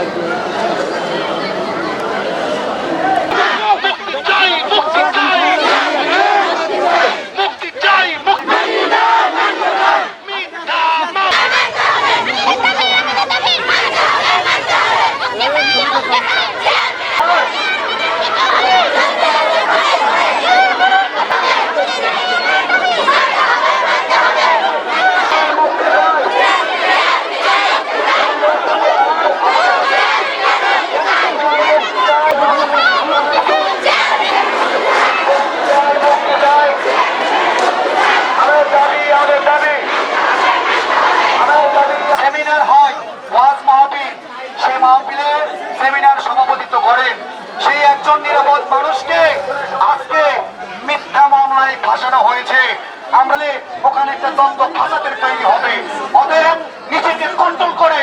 লাগবে ভাসানো হয়েছে। আমরা ওখানে একটা দ্বন্দ্ব ফাঁসাদের তৈরি হবে। অতএব নিজেকে কন্ট্রোল করে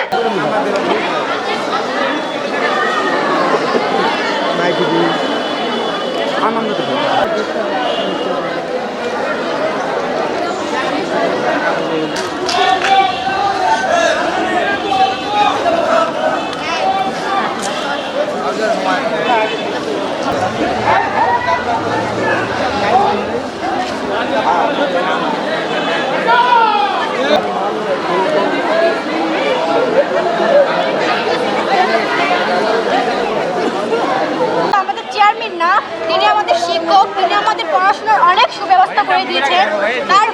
আমাদের চেয়ারম্যান না তিনি আমাদের শিক্ষক তিনি আমাদের পড়াশোনার অনেক সুব্যবস্থা করে দিয়েছেন তার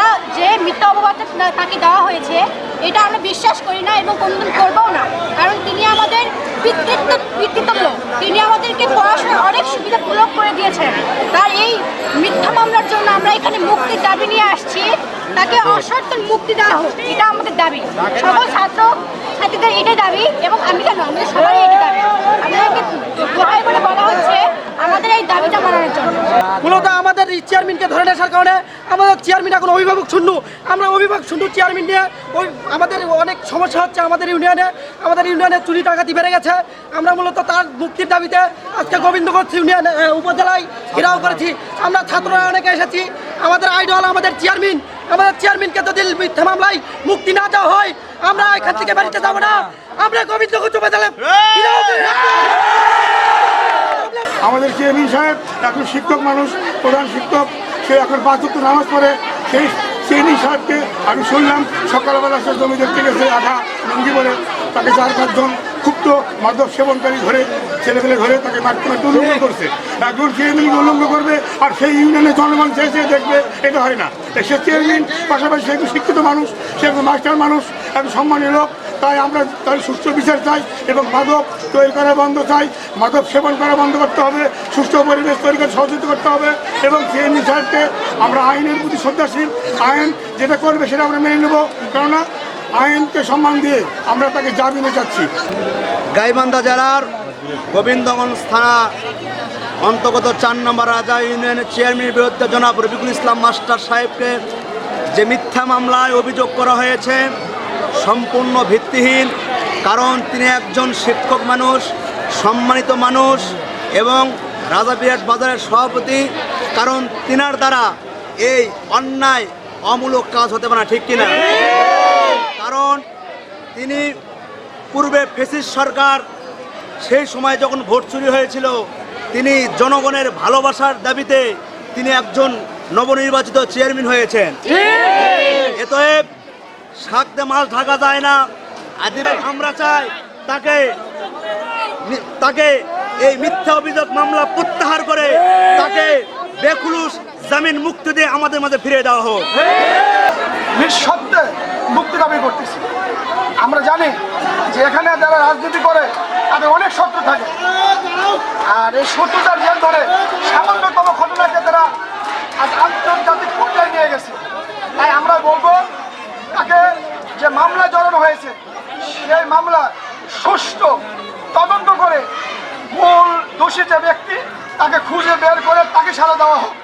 আমরা যে মিথ্যা অপবাদ তাকে দেওয়া হয়েছে, এটা আমরা বিশ্বাস করি না এবং কোনোদিন করবও না। কারণ তিনি আমাদের পিতৃত্ব তিনি আমাদেরকে পড়াশোনার অনেক সুবিধা প্রয়োগ করে দিয়েছেন। তার এই মিথ্যা মামলার জন্য আমরা এখানে মুক্তির দাবি নিয়ে আসছি। তাকে অশর্ত মুক্তি দেওয়া হোক, এটা আমাদের দাবি। সকল ছাত্র ছাত্রীদের এটাই দাবি এবং আমি কেন? আমাদের সবারই এটাই দাবি। আমাদেরকে বলে হচ্ছে? আমাদের এই দাবিটা মানানোর জন্য। মূলত চেয়ারম্যানকে ধরে আসার কারণে আমাদের চেয়ারম্যান এখন অভিভাবক শূন্য। আমরা অভিভাবক শূন্য চেয়ারম্যান নিয়ে ওই আমাদের অনেক সমস্যা হচ্ছে আমাদের ইউনিয়নে। আমাদের ইউনিয়নে চুরি ডাকাতি বেড়ে গেছে। আমরা মূলত তার মুক্তির দাবিতে আজকে গোবিন্দগঞ্জ ইউনিয়ন উপজেলায় ঘেরাও করেছি। আমরা ছাত্ররা অনেকে এসেছি। আমাদের আইডল আমাদের চেয়ারম্যান আমাদের চেয়ারম্যানকে যদি মিথ্যা মামলায় মুক্তি না দেওয়া হয়, আমরা এখান থেকে বাড়িতে যাব না। আমরা গোবিন্দগঞ্জ উপজেলায়। আমাদের চেয়ারম্যান সাহেব এখন শিক্ষক মানুষ। প্রধান শিক্ষক সে এখন পাঁচ ওয়াক্ত নামাজ পড়ে। সেই সেই সাহেবকে আমি শুনলাম সকালবেলা সে জমি দেখতে গেছে আধা লুঙ্গি বলে তাকে চার পাঁচজন ক্ষুব্ধ মাদক সেবনকারী ধরে ছেলেপেলে ধরে তাকে মারতে মারতে উল্লঙ্ঘ করছে। এখন চেয়ারম্যান উল্লঙ্ঘ করবে আর সেই ইউনিয়নের জনগণ চেয়ে চেয়ে দেখবে এটা হয় না। সে চেয়ারম্যান পাশাপাশি সে শিক্ষিত মানুষ সে একজন মাস্টার মানুষ একজন সম্মানীয় লোক তাই আমরা তার সুস্থ বিচার চাই এবং মাদক তৈরি করা বন্ধ চাই। মাদক সেবন করা বন্ধ করতে হবে সুস্থ পরিবেশ তৈরি করে সহযোগিতা করতে হবে এবং সিএনজি সাহেবকে আমরা আইনের প্রতি শ্রদ্ধাশীল। আইন যেটা করবে সেটা আমরা মেনে নেব, কেননা আইনকে সম্মান দিয়ে আমরা তাকে জামিনে চাচ্ছি গাইবান্ধা জেলার গোবিন্দগঞ্জ থানা অন্তর্গত চার নম্বর রাজা ইউনিয়নের চেয়ারম্যানের বিরুদ্ধে জনাব রবিকুল ইসলাম মাস্টার সাহেবকে যে মিথ্যা মামলায় অভিযোগ করা হয়েছে সম্পূর্ণ ভিত্তিহীন কারণ তিনি একজন শিক্ষক মানুষ সম্মানিত মানুষ এবং রাজা বিরাট বাজারের সভাপতি। কারণ তিনার দ্বারা এই অন্যায় অমূলক কাজ হতে পারে না ঠিক কিনা? কারণ তিনি পূর্বে ফেসিস সরকার সেই সময় যখন ভোট চুরি হয়েছিল তিনি জনগণের ভালোবাসার দাবিতে তিনি একজন নবনির্বাচিত চেয়ারম্যান হয়েছেন। এতএব শাকতে মাছ ঢাকা যায় না। আদিবাই আমরা চাই তাকে তাকে এই মিথ্যা অভিযোগ মামলা প্রত্যাহার করে তাকে বেখুলুস জামিন মুক্তি দিয়ে আমাদের মাঝে ফিরিয়ে দেওয়া হোক। নিঃশব্দে মুক্তি দাবি করতেছি। আমরা জানি যে এখানে যারা রাজনীতি করে তাদের অনেক শত্রু থাকে। আর এই শত্রুতার জেল ধরে সামান্যতম ঘটনাকে তারা আজ আন্তর্জাতিক পর্যায়ে নিয়ে গেছে। তাই আমরা বলব মামলা জড়ানো হয়েছে, সেই মামলা সুষ্ঠু তদন্ত করে মূল দোষী যে ব্যক্তি, তাকে খুঁজে বের করে তাকে সাজা দেওয়া হোক।